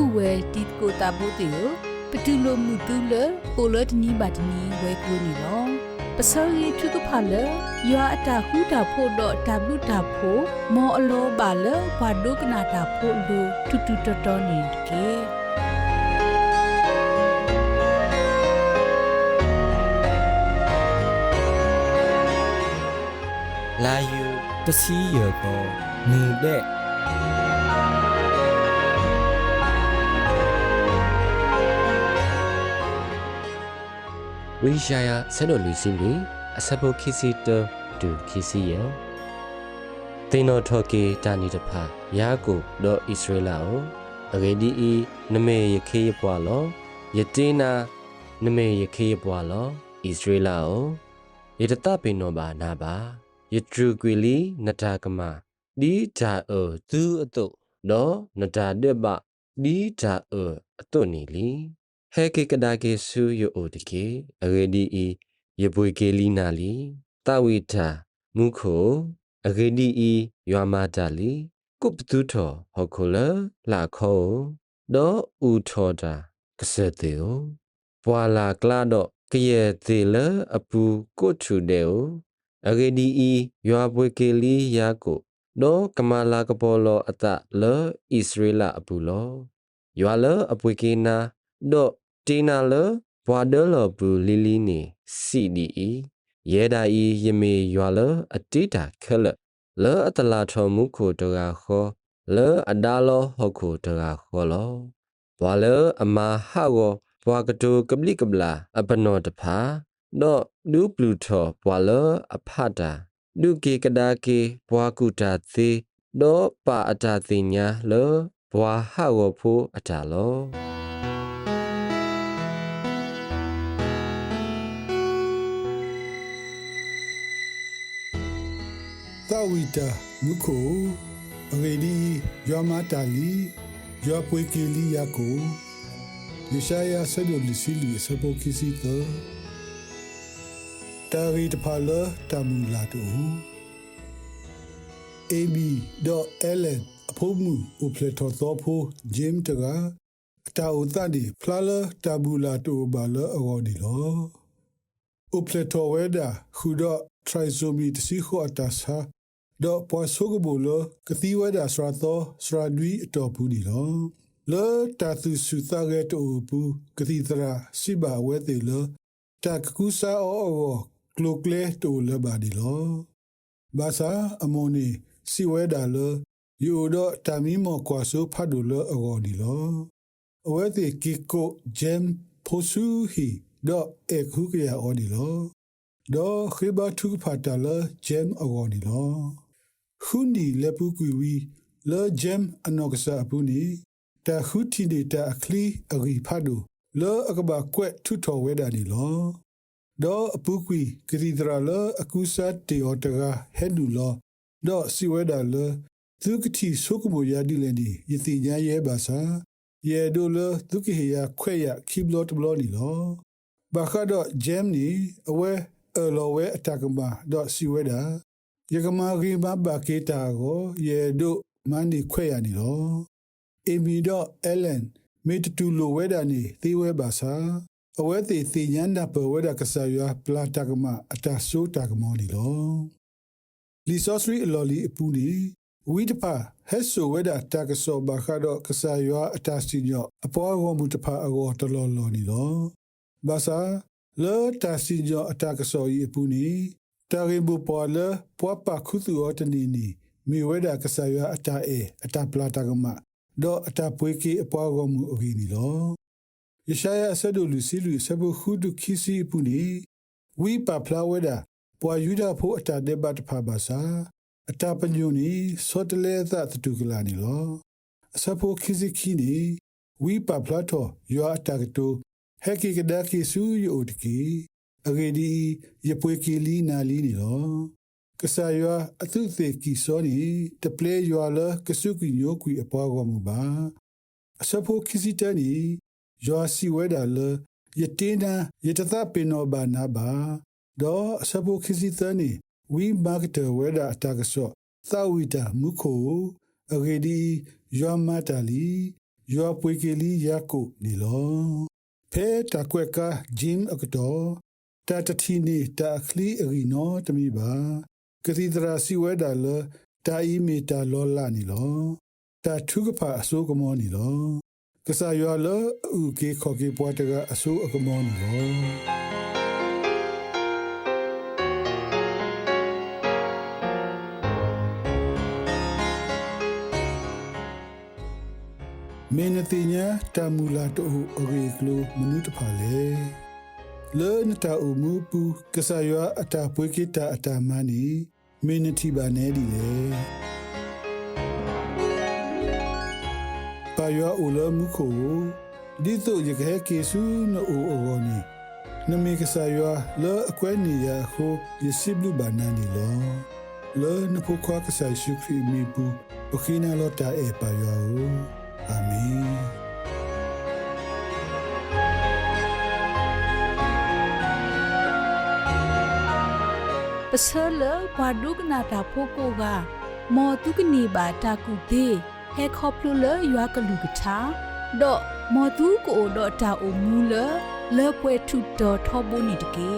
ဥဝဲတီကိုတာဘိုတေယပတူလိုမှုတူလပိုလတနီဘတ်နီဝဲကူနီလောပစောရီထုကဖလယွာအတာခုတာဖို့တော့တဘလူတာဖို့မောအလောပါလဘာဒုကနာတာဖို့လူတူတူတော်တော်နေကေလာယူတစီရကောငူတဲ့ ဝိရှာယဆန်တော်လူစီလီအစပုခိစီတဒုခိစီယတေနောထောကေတာနီတဖာယာကိုဒေါ်ဣသရေလအောအဂေဒီဤနမေယခေယပွာလောယတေနာနမေယခေယပွာလောဣသရေလအောယတတပိနောဘာနာဘာယထရုကွေလီနတာကမဒီဂျာအောသူအတုဒေါ်နတာတက်ဘဒီဂျာအောအတုနီလီ ဟဲကေကဒါကေဆူယိုအိုတကေအဂေဒီဤယပွေကေလီနာလီတဝိတာမုခိုအဂေဒီဤယွာမာတာလီကုပတူထောဟောခိုလလာခောဒေါ်ဥထောတာကစတေယပွာလာကလာတော့ကရဲ့သေးလအပူကိုထူတဲ့အဂေဒီဤယွာပွေကေလီယာကိုဒေါ်ကမာလာကပေါ်လောအတလောဣသရေလအပူလောယွာလအပွေကေနာဒေါ် တီနာလဘွာဒလဘူလီလီနီစီဒီအီယေဒာဤယမေယွာလအတိတာခဲလလောအတလာထောမှုခိုတရာခောလောအဒါလောဟခုတရာခောလောဘွာလောအမဟာဝဘွာကတူကပလိကပလာအပနောတဖာတော့ဒူပလူထောဘွာလောအဖတာဒုကေကဒါကေဘွာကုတာသေးတော့ပါအတာသိညာလောဘွာဟာဝဖိုးအတာလော သဝိတာမုခိုအဂေဒီယမတာလီယောပွေကီလီယာကိုယရှာယာဆဒိုလီစီလီစပိုကီစီတောတာရီတဖာလတမူလာတူ ab.ln အဖို့မှုဥပလက်တော်သောဖိုဂျင်းတကအတာဥတဒီဖလာလတဘူလာတူဘာလအော်ဒီလောဥပလက်တော်ဝဲဒါခုတော့ trisomy တစီခိုအတာစာ တော့ပွားဆုကဘူလကတိဝဲဒါစရာသောစရာဒွီအတော်ဘူးဒီလောလောတာသူစုသရဲတူပူကတိသရာစိဘာဝဲတေလောတာကကူစာအောအောကလိုကလေတူလဘာဒီလောဘာသာအမွန်နီစီဝဲဒါလောယူတော့တာမီမောကွာဆိုဖတ်ဒူလောအောဒီလောအဝဲတေကီကိုဂျမ်ဖိုဆူဟီတော့အခုကရအောဒီလောဒေါ်ခိဘထုဖတ်တလဂျမ်အောဒီလော ခုနီလပူကွီဝီလောဂျမ်အနောကစားပူနီတာခုတီဒေတာအခလီအဂီဖတ်ဒူလောအကဘာကွက်ထုထော်ဝဲဒါနီလောဒေါ်အပူကွီကရီဒရာလအကူဆာတေအော်တကဟဲနူလောဒေါ်စီဝဲဒါလသူကတိဆုကမိုယာဒီလန်ဒီယတိညာရဲဘာသာယေဒိုလသူကဟေယာခွဲ့ရခိဘလော့တဘလောနီလောဘာခါဒေါ်ဂျမ်နီအဝဲအလောဝဲအတကမာဒေါ်စီဝဲဒါ ယကမာဂီဘဘာကေတာကိုယေဒိုမန်ဒီခွဲ့ရနီလောအမီဒေါ်အလန်မေတတူလိုဝဲဒါနီသေဝဲဘာသာအဝဲသေးသေညန္ဒပဝဲဒါကဆာယပလာတကမအတဆိုးတကမောနီလောလီဆော့စရီအလော်လီအပူနီဝီတပါဟက်ဆိုဝဲဒါတကဆောဘာခါတော့ကဆာယအတစီညောအပေါ်ဝမှုတပါအကောတလော်လော်နီလောဘာသာလောတာစီညောအတကဆောဤအပူနီ တာရင်ဘူပေါ်လပွားပါခုသူအတနီနီမိဝဲဒါကဆာယအတအေအတပလာတကမဒေါ်အတပွေးကီအပေါ်ဝမှုအဂီနီလောယရှာယဆဒိုလူစီလူဆဘခုဒုခိစီပူနီဝီပါဖလာဝဲဒါပွာယူဒဖို့အတဒေဘတ်ဖာဘာစာအတပညုနီစောတလေသတတုကလာနီလောအစဖို့ခိစီခီနီဝီပါဖလာတော့ယောအတကတိုဟက်ကီကဒါကီဆူယိုတကီ အဂေဒီယပွေကီလီနာလီနီလောကဆာယောအသုသေကီစောနီတပလေယောလကဆုကီညိုကွီအပွားကောမှုပါအစဖို့ခိစီတနီယောစီဝဲဒါလယတေနာယတသပေနောဘာနာဘာဒေါ်အစဖို့ခိစီတနီဝီမာကတဝဲဒါအတကဆောသဝိတာမုခိုအဂေဒီယောမတာလီယောပွေကလီယာကိုနီလောဖဲတာကွက်ကဂျင်းအကတော် တာတတီနေတာခလီအရီနောတမီပါကတိဒရာစီဝဲဒါလတာအီမီတာလောလာနီလောတာထုကဖာအစိုးကမောနီလောကဆာယောလဥကေခေါကေပွားတကအစိုးအကမောနီလောမင်းတိညာတမူလာတိုအရေကလိုမနုတဖာလေ လေနတာအမှုပူကဆာယောအတာပွေကိတာအတာမနီမင်းတိပါနေဒီလေပါယောအလမှုကိုဒီတော့ရခဲကေဆုနိုအိုအောနီနမေကဆာယောလောအကွဲနေရဟိုယစိဘလူဘာနာနီလောလောနဖခွားကဆာရှုခရီမီပူပခိနာလောတာအေပါယောအာမင် ပစလဘွာဒုကနာတာဖိုကိုကမောတုကနေပါတာကူသေးဟဲခေါပလူလရွာကလူကထာဒေါ်မောတုကိုဒေါ်တာအိုမူလလေပွဲထုတော်ထောဘုန်နီတကေ